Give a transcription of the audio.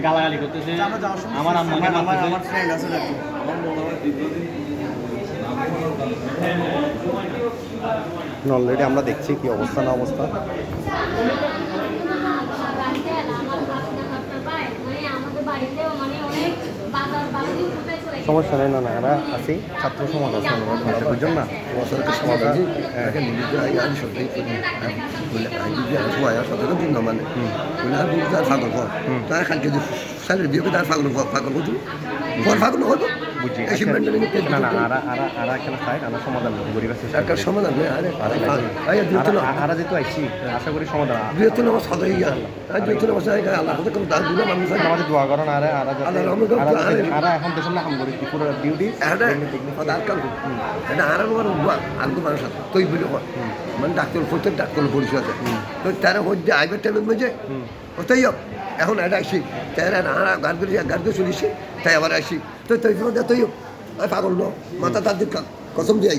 মানে গালাগালি করতেছে। আমরা আমার আম্মাকে আমার আমার মারতেছে। আমার ফ্রেন্ড আছে আমার মনে হয় অলরেডি আমরা দেখছি কি অবস্থা না অবস্থা। সমস্যা নেই না না এরা আছি। ছাত্র সমাজ আছে আমরা বুঝছেন না। বছরকে সমাধান দেখেন নিজেদের আগে আমি সত্যি করি আর সবাই আর সত্যি দিন না মানে। আর বুঝতে আর ফাগল কর তার খালকে যে স্যালারি দিয়ে তার ফাগল ফাগল করছি ঘর ফাগল হতো সিমেন্টের না না আরা আরা আরা এখানে খাই আমরা সমাধান গরিব আছে একটা সমাধান নেই আরে আরে দুটো না আরা যেহেতু আইছি আশা করি সমাধান দুটো নামাজ সদাই গিয়া আর দুটো নামাজ আল্লাহ কথা কোনো দান দিলে মানুষ আমাদের দোয়া করেন আরে আরা যাতে আল্লাহ রহমত করুন, আরা যাতে- আরে- আরা এখন দেশের না হাম করি পুরো ডিউটি এটা আর কাল এটা আর আমার আর তো মানুষ আছে তুই বলে মানে ডাক্তার ডাক্তার পরিচয় আছে। তো তারা হচ্ছে আইবার টাইমের মধ্যে ওটাই এখন এটা আসি। তাই নানা গান করি গান করে চলিছি। তাই আবার আসি। তো তুই তোমাদের তুই পাগল ন মাথা তার দিক কসম দিয়ে